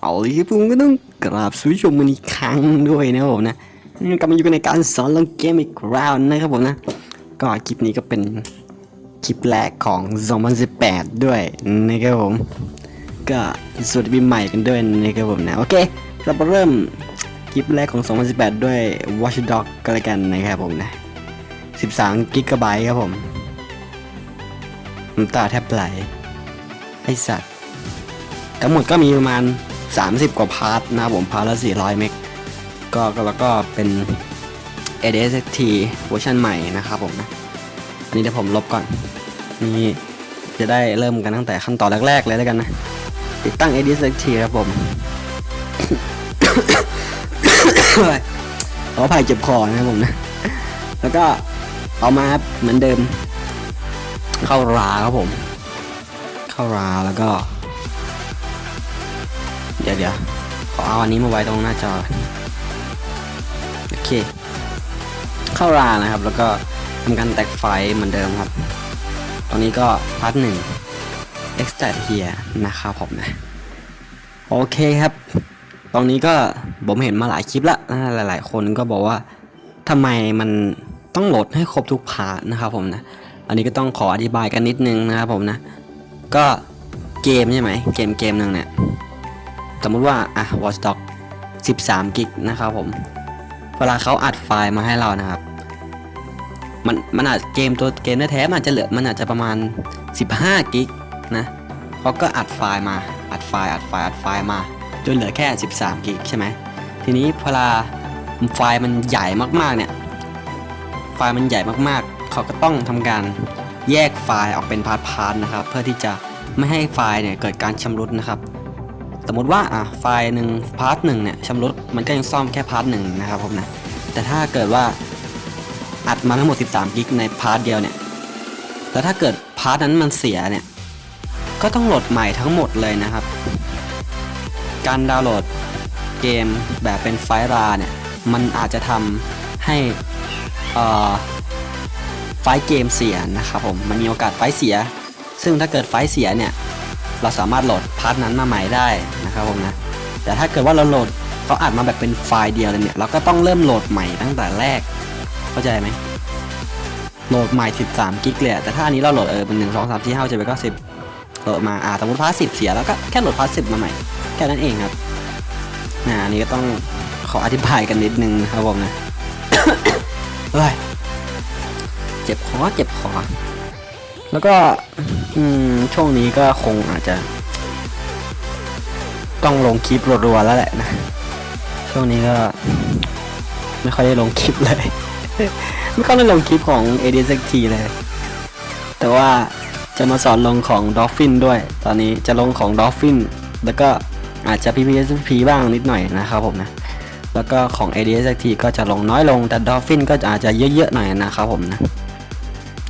เอาเลยผมก็ต้องกราบสวัสดีชมมันอีกครั้งด้วยนะครับผมนะกลับมาอยู่กันในการสอนลงเกมอีกคราวนะครับผมนะ ก็คลิปนี้ก็เป็นคลิปแรกของ 2018 ด้วยนะครับผม ก็สวัสดีปีใหม่กันด้วยนะครับผมนะ โอเค เรามาเริ่มคลิปแรกของ 2018 ด้วย Watch Dog กันเลยกันนะครับผมนะ 13 กิกะไบต์ครับผมน้ำตาแทบไหลไอสัตว์ทั้งหมดก็มีประมาณ 30 กว่าพาร์ทนะครับผมพาร์ทละ400 เมกก็แล้วก็เป็น ADST เวอร์ชันใหม่นะครับผมนะอันนี้เดี๋ยวผมลบก่อนนี่จะได้เริ่มกันตั้งแต่ขั้นตอนแรก ๆ เลยแล้วกันนะ ติดตั้ง ADST ครับผมขออภัยเจ็บคอนะครับผมนะ แล้วก็เอามาเหมือนเดิม เข้าราครับผม เข้าราแล้วก็ ดี๋ยวเดี๋ยวขอเอาอันนี้มาไว้ตรงหน้าจอโอเค เข้ารานะครับ แล้วก็ทำการแตกไฟเหมือนเดิมครับ ตอนนี้ก็พาร์ทหนึ่ง extract here นะครับผมนะ โอเคครับตรงนี้ก็ผมเห็นมาหลายคลิปละนะหลาย ๆ คนก็บอกว่าทำไมมันต้องโหลดให้ครบทุกพาร์ทนะครับผมนะ อันนี้ก็ต้องขออธิบายกันนิดนึงนะครับผมนะ ก็เกมใช่ไหม เกมเกมหนึ่งเนี่ย สมมุติว่าอะ Watch Dog 13 กิกนะครับผม เวลาเขาอัดไฟล์มาให้เรานะครับ มันมันอาจเกมตัวเกมแท้ๆมันอาจจะเหลือมันอาจจะประมาณ 15 กิกนะเขาก็อัดไฟล์มา อัดไฟล์อัดไฟล์อัดไฟล์มา จนเหลือแค่ 13 กิกใช่ไหม ทีนี้เวลาไฟล์มันใหญ่มากๆเนี่ย ไฟล์มันใหญ่มากๆ เขาก็ต้องทำการแยกไฟล์ออกเป็นพาร์ทๆนะครับ เพื่อที่จะไม่ให้ไฟล์เนี่ยเกิดการชำรุดนะครับ สมมติว่าอะไฟล์หนึ่งพาร์ทหนึ่งเนี่ยชำรุดมันก็ยังซ่อมแค่พาร์ทหนึ่งนะครับผมนะแต่ถ้าเกิดว่าอัดมาทั้งหมด 13 กิกในพาร์ทเดียวเนี่ยแล้วถ้าเกิดพาร์ทนั้นมันเสียเนี่ยก็ต้องโหลดใหม่ทั้งหมดเลยนะครับ การดาวน์โหลดเกมแบบเป็นไฟล์ราเนี่ยมันอาจจะทำให้อ่อไฟล์เกมเสียนะครับผมมันมีโอกาสไฟล์เสีย ซึ่งถ้าเกิดไฟล์เสียเนี่ย เราสามารถโหลดพาร์ทนั้นมาใหม่ได้นะครับผมนะแต่ถ้าเกิดว่าเราโหลดเขาอัดมาแบบเป็นไฟล์เดียวเลยเนี่ยเราก็ต้องเริ่มโหลดใหม่ตั้งแต่แรก เข้าใจไหมโหลดใหม่ 13 กิกเลยแต่ถ้าอันนี้เราโหลดเออเป็นหนึ่งสองสามสี่ห้าเจ็ดแปดเก้าสิบโหลดมาอ่าสมมติพาร์ทสิบเสียแล้วก็แค่โหลดพาร์ทสิบมาใหม่แค่นั้นเองครับนะอันนี้ก็ต้องขออธิบายกันนิดนึงครับผมนะเฮ้ยเจ็บคอเจ็บคอ แล้วก็อืมช่วงนี้ก็คงอาจจะ ต้องลงคลิปรัวๆแล้วแหละนะ ช่วงนี้ก็ ไม่ค่อยได้ลงคลิปเลย ไม่ค่อยได้ลงคลิปของ a d s t เลย แต่ว่าจะมาสอนลงของ Dolphin ด้วย ตอนนี้จะลงของ Dolphin แล้วก็อาจจะ PPSP บ้างนิดหน่อยนะครับผมนะ แล้วก็ของ ADST ก็จะลงน้อยลงแต่ Dolphin ก็อาจจะเยอะๆหน่อยนะครับผมนะ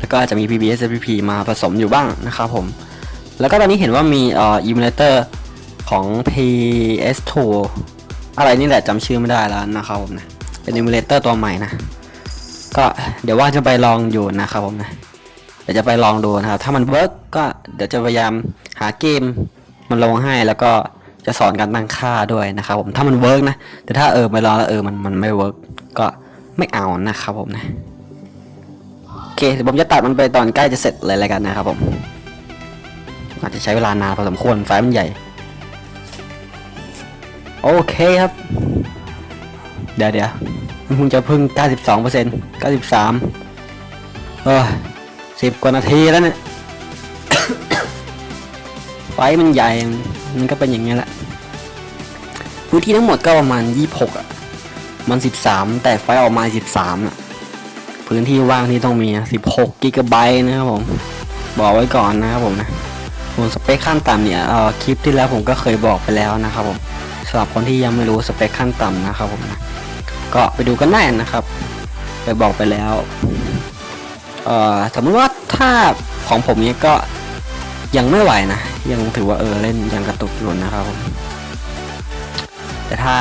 แล้วก็อาจจะมี p b s p p มาผสมอยู่บ้างนะครับผม แล้วก็ตอนนี้เห็นว่ามีเอ่อ emulator ของ PS2 อะไรนี่แหละจำชื่อไม่ได้แล้วนะครับผมนะ เป็น emulator ตัวใหม่นะ ก็เดี๋ยวว่าจะไปลองอยู่นะครับผมนะ เดี๋ยวจะไปลองดูนะครับ ถ้ามันเวิร์กก็เดี๋ยวจะพยายามหาเกมมันลงให้แล้วก็จะสอนการตั้งค่าด้วยนะครับผมถ้ามันเวิร์กนะ แต่ถ้าเออไปลองแล้วเออมันมันไม่เวิร์กก็ไม่เอานะครับผมนะ เคเดี๋ยวผมจะตัดมันไปตอนใกล้จะเสร็จเลยแล้วกันนะครับผม อาจจะใช้เวลานานพอสมควรไฟมันใหญ่ โอเคครับ เดี๋ยวเดี๋ยวมันคงจะพึ่ง 92% 93 เออสิบกว่านาทีแล้วเนี่ย ไฟมันใหญ่ มันก็เป็นอย่างนี้แหละ พื้นที่ทั้งหมดก็ประมาณ 26 อะ มัน 13 แต่ไฟออกมา 13 อะ พื้นที่ว่างที่ต้องมี16กิกะไบต์นะครับผม บอกไว้ก่อนนะครับผมนะส่วนสเปคขั้นต่ำเนี่ยเอ่อคลิปที่แล้วผมก็เคยบอกไปแล้วนะครับผมสำหรับคนที่ยังไม่รู้สเปคขั้นต่ำนะครับผมนะก็ไปดูกันได้นะครับเคยบอกไปแล้วเอ่อสมมติว่าถ้าของผมเนี่ยก็ยังไม่ไหวนะ ยังถือว่าเออเล่นยังกระตุกอยู่นะครับผมแต่ถ้า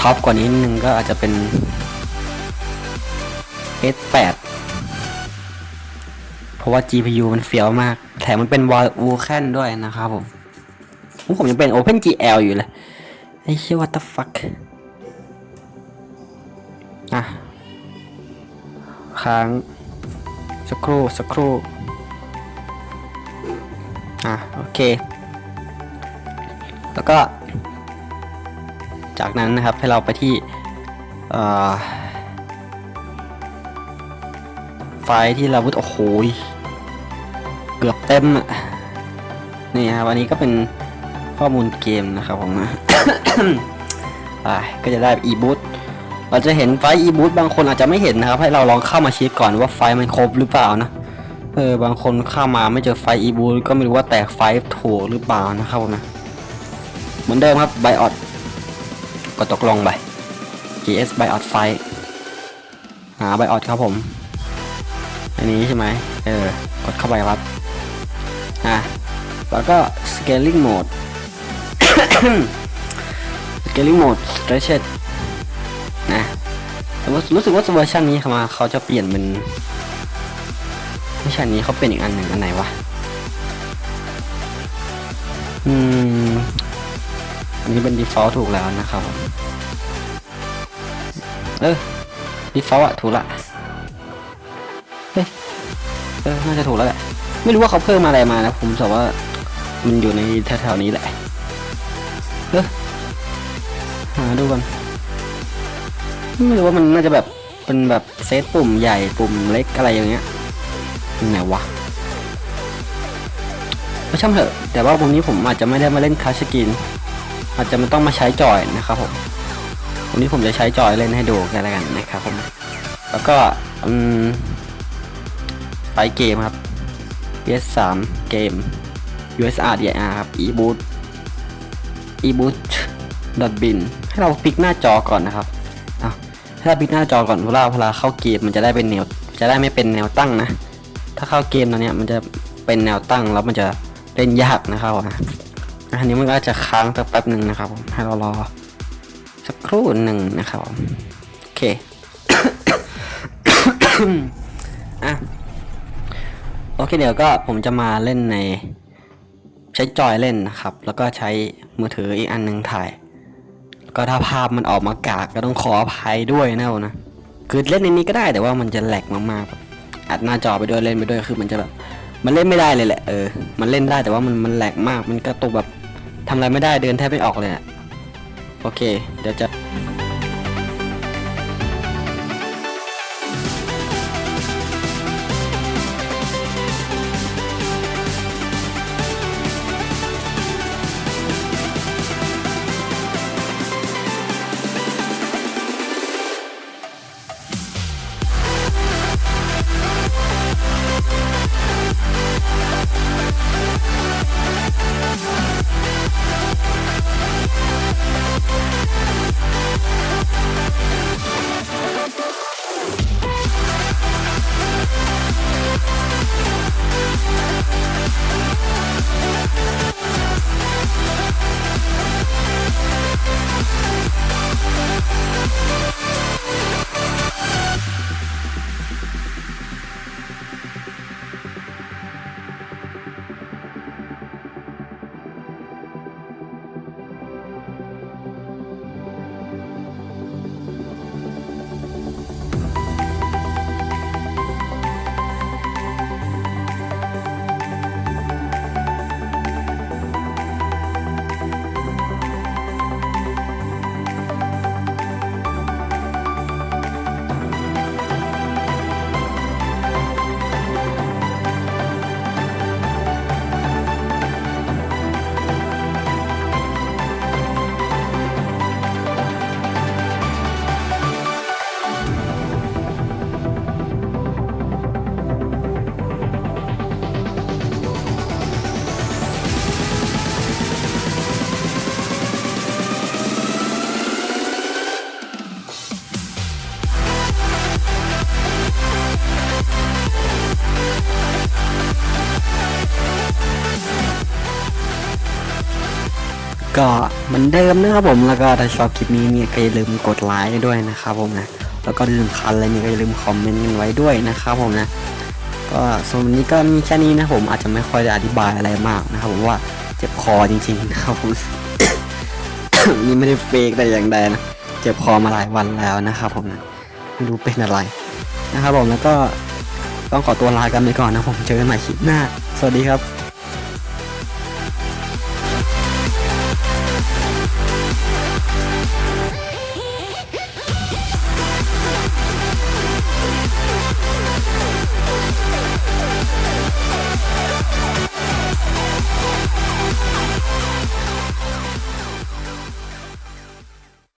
ท็อปกว่านี้นึงก็อาจจะเป็น S8 เพราะว่า GPU มันเฟี้ยวมาก แถมมันเป็นวอลวูแคนด้วยนะครับผมผมยังเป็น OpenGL อยู่เลยไอ้เชี่ย what the fuck อะ ค้างสักครู่สักครู่ อะ โอเค แล้วก็ จากนั้นนะครับให้เราไปที่ เอ่อ ไฟที่เราวุฒโอ้โหเกือบเต็มอะนี่ครับอันนี้ก็เป็นข้อมูลเกมนะครับผมนะก็จะได้อีบูทเราจะเห็นไฟอีบูทบางคนอาจจะไม่เห็นนะครับ ให้เราลองเข้ามาเช็คก่อนว่าไฟมันครบหรือเปล่านะเออบางคนเข้ามาไม่เจอไฟอีบูทก็ไม่รู้ว่าแตกไฟถูกหรือเปล่านะครับผมนะเหมือนเดิมครับไบออดกดตกลงไป GS ไบออดไฟหาไบออดครับผม อันนี้ใช่ไหมเออกดเข้าไปครับ อะ แล้วก็ scaling mode scaling mode stretched นะแต่รู้สึกว่าเวอร์ชันนี้เขามาเขาจะเปลี่ยนเป็นไม่ใช่อันนี้เขาเป็นอีกอันหนึ่งอันไหนวะ อืม อันนี้เป็น default ถูกแล้วนะครับ เออ default อะถูกละ ออน่าจะถูกแล้วแหละไม่รู้ว่าเขาเพิ่มอะไรมานะผมแต่ว่ามันอยู่ในแถวๆนี้แหละเออหาดูกันไม่รู้ว่ามันน่าจะแบบเป็นแบบเซตปุ่มใหญ่ปุ่มเล็กอะไรอย่างเงี้ยไหนวะก็ช่างเถอะ แต่ว่าวันนี้ผมอาจจะไม่ได้มาเล่นคลาสกิน อาจจะไม่ต้องมาใช้จอยนะครับผมวันนี้ผมจะใช้จอยเล่นให้ดูกันแล้วกันนะครับผม แล้วก็อืม ไปเกมครับ PS3 เกม USR DIR ครับ eBoot eBoot bin ให้เราพลิกหน้าจอก่อนนะครับเอาให้เราพลิกหน้าจอก่อนเวลาเวลาเข้าเกมมันจะได้เป็นแนวจะได้ไม่เป็นแนวตั้งนะ ถ้าเข้าเกมตอนนี้มันจะเป็นแนวตั้งแล้วมันจะเล่นยากนะครับอันนี้มันก็จะค้างสักแป๊บหนึ่งนะครับให้เรารอสักครู่หนึ่งนะครับโอเคอะ โอเคเดี๋ยวก็ผมจะมาเล่นในใช้จอยเล่นนะครับ แล้วก็ใช้มือถืออีกอันหนึงถ่าย ก็ถ้าภาพมันออกมากากก็ต้องขออภัยด้วยนะนะ คือเล่นในนี้ก็ได้แต่ว่ามันจะแหลกมากๆแบบอัดหน้าจอไปด้วยเล่นไปด้วยคือมันจะแบบมันเล่นไม่ได้เลยแหละเออ มันเล่นได้แต่ว่ามันมันแหลกมาก มันกระตุกแบบทำอะไรไม่ได้เดินแทบไม่ออกเลยอะโอเค เดี๋ยวจะ ก็เหมือนเดิมนะครับผมแล้วก็ถ้าชอบคลิปนี้เนี่ยก็อย่าลืมกดไลค์ด้วยนะครับผมนะแล้วก็ลืมคัญอะไรนี่ก็อย่าลืมคอมเมนต์กันไว้ด้วยนะครับผมนะก็ส่วนวันนี้ก็มีแค่นี้นะผมอาจจะไม่ค่อยได้อธิบายอะไรมากนะครับผมว่าเจ็บคอจริงๆนะครับผมนี่ไม่ได้เฟกแต่อย่างใดนะเจ็บคอมาหลายวันแล้วนะครับผมนะไม่รู้เป็นอะไรนะครับผมแล้วก็ต้องขอตัวลากันไปก่อนนะผมเจอกันใหม่คลิปหน้า สวัสดีครับ